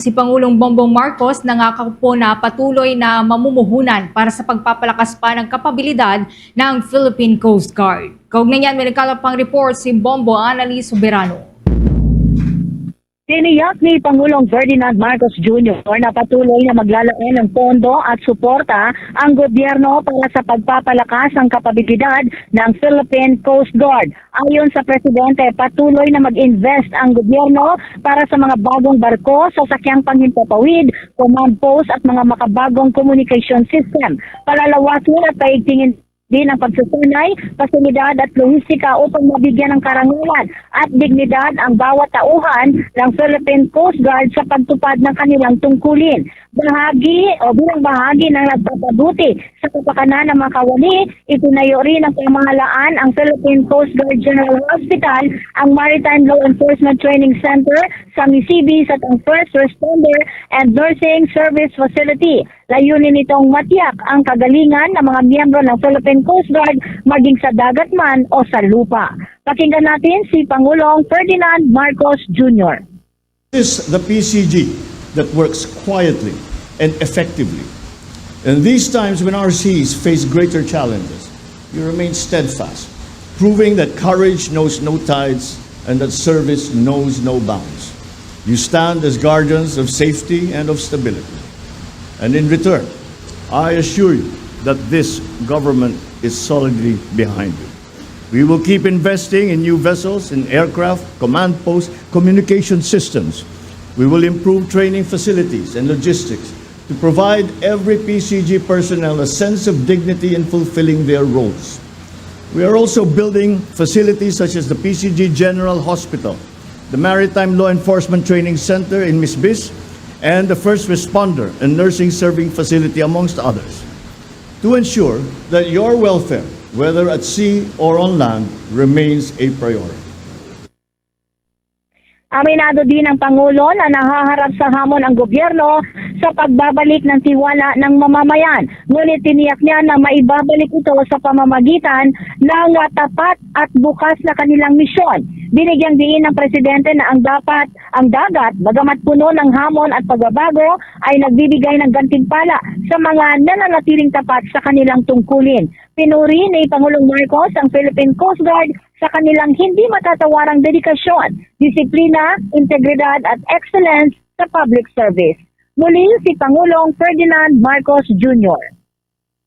Si Pangulong Bongbong Marcos nangako po na patuloy na mamumuhunan para sa pagpapalakas pa ng kapabilidad ng Philippine Coast Guard. Kaugnay niyan, may nagkalapang report si Bombo Annalise Soberano. Tiniyak ni Pangulong Ferdinand Marcos Jr. na patuloy na maglalaan ng pondo at suporta ang gobyerno para sa pagpapalakas ng kapabilidad ng Philippine Coast Guard. Ayon sa Presidente, patuloy na mag-invest ang gobyerno para sa mga bagong barko, sasakyang panghimpapawid, command post at mga makabagong communication system. Palalawasin at paigtingin din ang pagsusunay, pasilidad at lohistika upang mabigyan ng karangalan at dignidad ang bawat tauhan ng Philippine Coast Guard sa pagtupad ng kanilang tungkulin. Bahagi o bilang bahagi ng nagpapabuti sa kapakanan ng mga kawani, itinayo rin ng pamahalaan ang Philippine Coast Guard General Hospital, ang Maritime Law Enforcement Training Center sa Misibis at ang First Responder and Nursing Service Facility. Layunin nitong matiyak ang kagalingan ng mga miyembro ng Philippine Coast Guard maging sa dagat man o sa lupa. Pakinggan natin si Pangulong Ferdinand Marcos Jr. is the PCG that works quietly and effectively. In these times when our seas face greater challenges, you remain steadfast, proving that courage knows no tides and that service knows no bounds. You stand as guardians of safety and of stability. And in return, I assure you that this government is solidly behind you. We will keep investing in new vessels, in aircraft, command posts, communication systems. We will improve training facilities and logistics to provide every PCG personnel a sense of dignity in fulfilling their roles. We are also building facilities such as the PCG General Hospital, the Maritime Law Enforcement Training Center in Misbis, and the First Responder and Nursing Serving Facility, amongst others, to ensure that your welfare, whether at sea or on land, remains a priority. Aminado din ang Pangulo na nahaharap sa hamon ang gobyerno sa pagbabalik ng tiwala ng mamamayan. Ngunit tiniyak niya na maibabalik ito sa pamamagitan ng tapat at bukas na kanilang misyon. Binigyang diin ng Presidente na ang dapat ang dagat, bagamat puno ng hamon at pagbabago, ay nagbibigay ng gantimpala sa mga nananatiling tapat sa kanilang tungkulin. Pinuri ni Pangulong Marcos ang Philippine Coast Guard sa kanilang hindi matatawarang dedikasyon, disiplina, integridad at excellence sa public service. Muli si Pangulong Ferdinand Marcos Jr.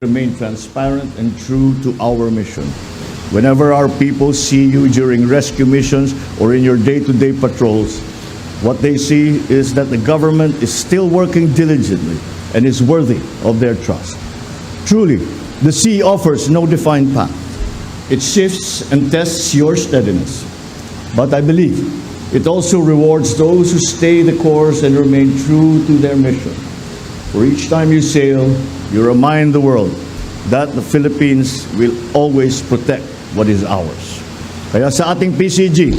Remain transparent and true to our mission. Whenever our people see you during rescue missions or in your day-to-day patrols, what they see is that the government is still working diligently and is worthy of their trust. Truly, the sea offers no defined path. It shifts and tests your steadiness. But I believe it also rewards those who stay the course and remain true to their mission. For each time you sail, you remind the world that the Philippines will always protect what is ours. Kaya sa ating PCG,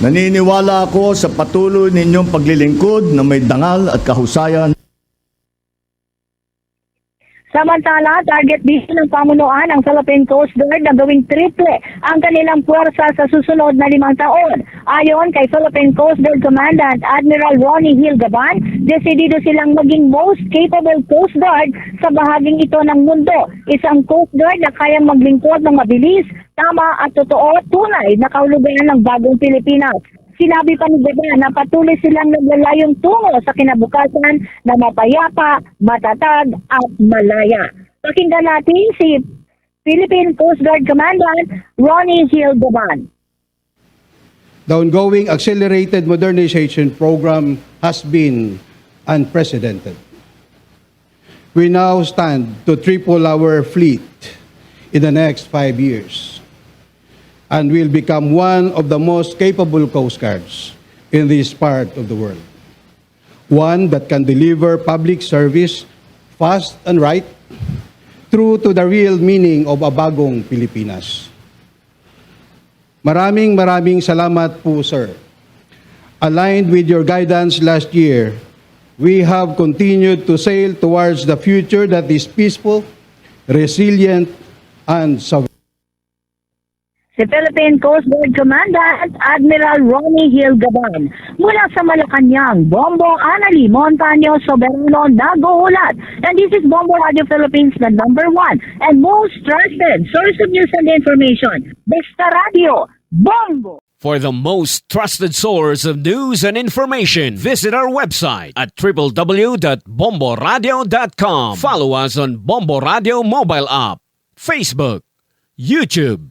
naniniwala ako sa patuloy ninyong paglilingkod na may dangal at kahusayan Samantala, target din ng pamunuan ng Philippine Coast Guard na gawing triple ang kanilang puwersa sa susunod na limang taon. Ayon kay Philippine Coast Guard Commandant Admiral Ronnie Hill Gaban, desidido silang maging most capable Coast Guard sa bahaging ito ng mundo. Isang Coast Guard na kayang maglingkod ng mabilis, tama at totoo tunay na kaulugan ng bagong Pilipinas. Sinabi pa ni Gaban na patuloy silang naglalayong tungo sa kinabukasan na mapayapa, matatag at malaya. Pakinggan natin si Philippine Coast Guard Commandant Ronnie Hill Gaban. The ongoing accelerated modernization program has been unprecedented. We now stand to triple our fleet in the next five years and will become one of the most capable Coast Guards in this part of the world. One that can deliver public service fast and right, true to the real meaning of a bagong Pilipinas. Maraming maraming salamat po, sir. Aligned with your guidance last year, we have continued to sail towards the future that is peaceful, resilient, and sovereign. Si Philippine Coast Guard Commandant Admiral Ronnie Hill Gaban. Mula sa Malacanang, Bombo Anali Montaño Soberano nag-uulat. And this is Bombo Radio Philippines, the number one and most trusted source of news and information. Basta Radio, Bombo! For the most trusted source of news and information, visit our website at www.bomboradio.com. Follow us on Bombo Radio mobile app, Facebook, YouTube,